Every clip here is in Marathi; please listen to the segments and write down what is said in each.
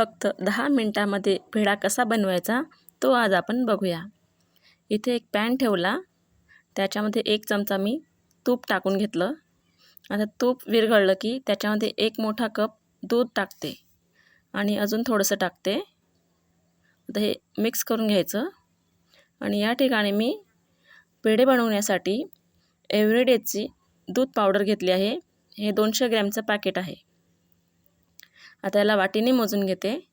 फक्त दहा मिनटामध्ये पेढा कसा बनवायचा तो आज आपण बघूया. इथे एक पॅन ठेवला. त्याच्यामध्ये एक चमचा मी तूप टाकून घेतलं. आता तूप विरघळलं की त्याच्यामध्ये एक मोठा कप दूध टाकते आणि अजून थोडंसं टाकते. आता हे मिक्स करून घ्यायचं. आणि या ठिकाणी मी पेढे बनवण्यासाठी एव्हरेडेजची दूध पावडर घेतली आहे. हे दोनशे ग्रॅमचं पॅकेट आहे. आता याला वाटीने मोजून घेते.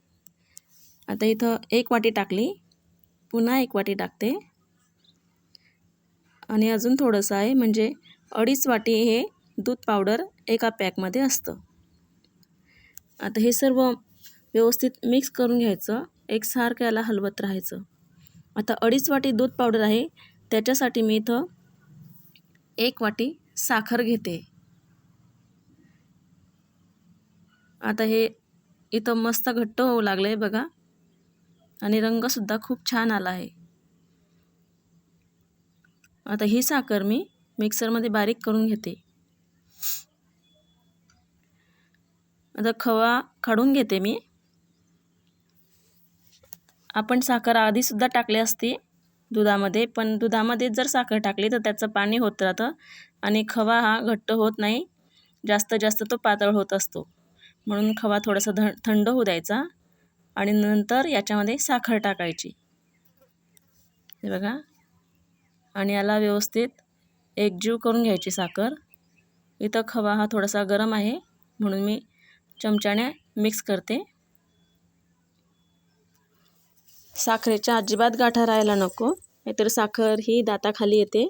आता इथं एक वाटी टाकली. पुन्हा एक वाटी टाकते. आणि अजून थोडंसं आहे म्हणजे अडीच वाटी हे दूध पावडर एका पॅकमध्ये असतं. आता हे सर्व व्यवस्थित मिक्स करून घ्यायचं. एकसारखं याला हलवत राहायचं. आता अडीच वाटी दूध पावडर आहे त्याच्यासाठी मी इथं एक वाटी साखर घेते. आता हे इथं मस्त घट्ट होऊ लागलं आहे बघा. आणि रंगसुद्धा खूप छान आला आहे. आता ही साखर मी मिक्सरमध्ये बारीक करून घेते. आता खवा काढून घेते मी. आपण साखर आधीसुद्धा टाकली असती दुधामध्ये पण दुधामध्ये जर साखर टाकली तर त्याचं पाणी होत राहतं आणि खवा हा घट्ट होत नाही. जास्त जास्त तो पातळ होत असतो. म्हणून खवा थोडासा ध थंड होऊ द्यायचा आणि नंतर याच्यामध्ये साखर टाकायची. हे बघा. आणि याला व्यवस्थित एकजीव करून घ्यायची साखर. इथं खवा हा थोडासा गरम आहे म्हणून मी चमच्याने मिक्स करते. साखरेच्या अजिबात गाठा राहायला नको नाहीतर साखर ही दाताखाली येते.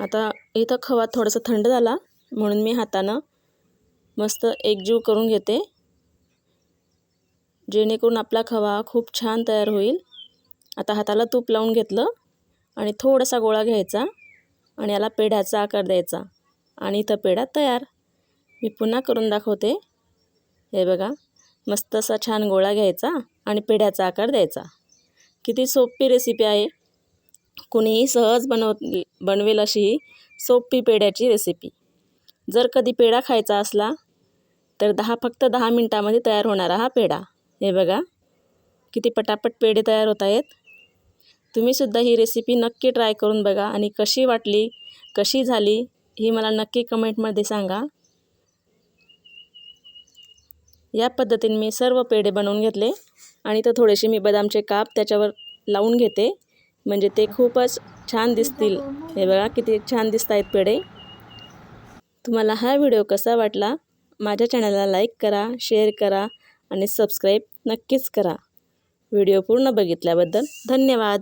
आता इथं खवा थोडासा थंड झाला म्हणून मी हातानं मस्त एकजीव करून घेते. जेणेकरून आपला खवा खूप छान तयार होईल. आता हाताला तूप लावून घेतलं आणि थोडासा गोळा घ्यायचा आणि याला पेढ्याचा आकार द्यायचा. आणि इथं पेढा तयार. मी पुन्हा करून दाखवते. हे बघा मस्त असा छान गोळा घ्यायचा आणि पेढ्याचा आकार द्यायचा. किती सोपी रेसिपी आहे. कुणीही सहज बनव बनवेल अशी सोपी पेढ्याची रेसिपी जर कधी पेढा खायचा असला तर दहा फक्त दहा मिनटामध्ये तयार होणारा हा पेढा. हे बघा किती पटापट पेढे तयार होत आहेत. तुम्हीसुद्धा ही रेसिपी नक्की ट्राय करून बघा आणि कशी वाटली कशी झाली ही मला नक्की कमेंटमध्ये सांगा. या पद्धतीने मी सर्व पेढे बनवून घेतले आणि तर थोडेसे मी बदामचे काप त्याच्यावर लावून घेते. म्हणजे ते खूपच छान दिसतील. हे बघा किती छान दिसत आहेत पेढे. तुम्हाला हा व्हिडिओ कसा वाटला? माझ्या चॅनलला लाईक करा शेअर करा आणि सबस्क्राईब नक्कीच करा. व्हिडिओ पूर्ण बघितल्याबद्दल धन्यवाद.